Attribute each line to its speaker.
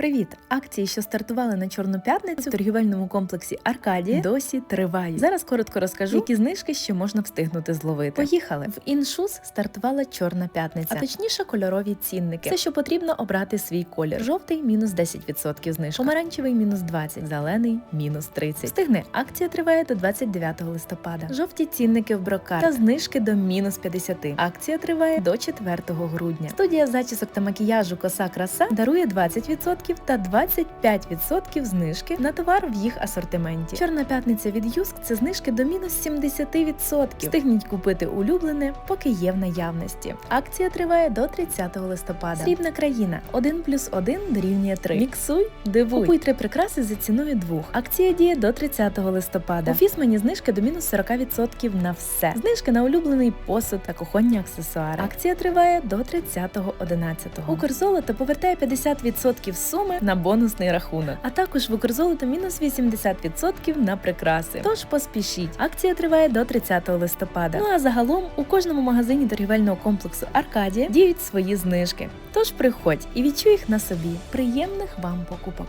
Speaker 1: Привіт! Акції, що стартували на Чорну п'ятницю в торгівельному комплексі Аркадія, досі тривають. Зараз коротко розкажу, які знижки ще можна встигнути зловити. Поїхали! В іншус стартувала Чорна п'ятниця, а точніше кольорові цінники. Все, що потрібно обрати свій колір. Жовтий мінус 10% знижка, помаранчевий мінус 20%, зелений мінус 30%. Встигне. Акція триває до 29 листопада. Жовті цінники в брокар та знижки до мінус 50%. Акція триває до 4 грудня. Студія зачісок та макіяжу Коса Краса дарує 20% та 25% знижки на товар в їх асортименті. Чорна п'ятниця від Юск це знижки до мінус 70%. Встигніть купити улюблене, поки є в наявності. Акція триває до 30 листопада. Срібна країна 1 плюс 1 дорівнює 3. Міксуй, дивуй. Купуй три прикраси за ціною двох. Акція діє до 30 листопада. У Фісмані знижки до мінус 40% на все. Знижки на улюблений посуд та кухонні аксесуари. Акція триває до 30.11. Укрзолото повертає 50% суми на бонусний рахунок, а також в Укрзолото мінус 80% на прикраси. Тож поспішіть. Акція триває до 30 листопада. Ну а загалом у кожному магазині торгівельного комплексу Аркадія діють свої знижки. Тож приходь і відчуй їх на собі. Приємних вам покупок!